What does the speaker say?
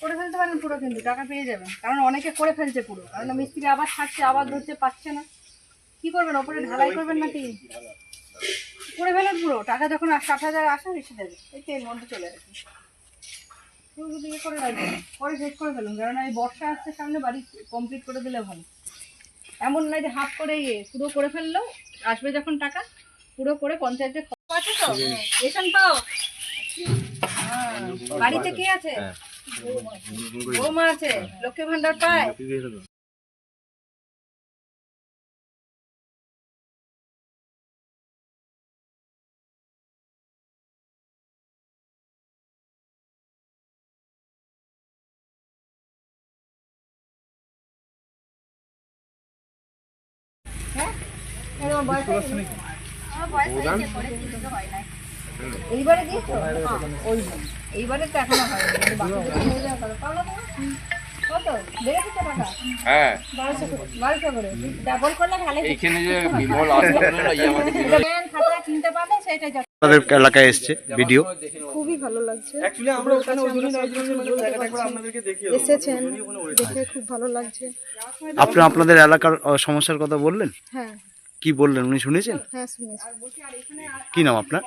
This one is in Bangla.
করে ফেলতে পারেন পুরো কিন্তু টাকা পেয়ে যাবেন কারণ অনেকে করে ফেলছে পুরো। কারণ মিস্ত্রি আবার থাকছে আবার ধরছে পাচ্ছে না। কি করবেন ওপরে ঢালাই করবেন নাকি? করে ফেলেন পুরো। টাকা যখন ষাট হাজার আসে যাবে। এই তেল মধ্যে চলে আসবে পুরো করে রাখবেন পরে শেষ করে ফেলুন। কারণ এই বর্ষা আসছে সামনে বাড়ি কমপ্লিট করে দিলে ভালো। এমন নয় যে হাফ করে ইয়ে পুরো করে ফেলল আসবে যখন টাকা পুরো করে পঞ্চায়েতে রেশন পাও? বাড়িতে কে আছে? বৌমা আছে লক্ষ্মী ভান্ডার পায়? হ্যাঁ? বয়স হয়েছে? বয়স হয়েছে, পরে কিছু তো হয় নাই। এইবারে দিয়েছ? ওই এইবারে তো এখনও হয়ে তুমি? কত? টাকা? হ্যাঁ। বারোশো করে বারোশো করে। ডাবল করলে ভালো এইখানে যে বিমল আসছিল না আমাদের পেন খাতা কিনতে পারলে সেটা তাদের এলাকায় এসছে ভিডিও। খুবই ভালো লাগছে। এসেছেন দেখে খুব ভালো লাগছে। আপনি আপনাদের এলাকার সমস্যার কথা বললেন? হ্যাঁ। কি বললেন উনি শুনেছেন? হ্যাঁ শুনেছি। কি নাম আপনার?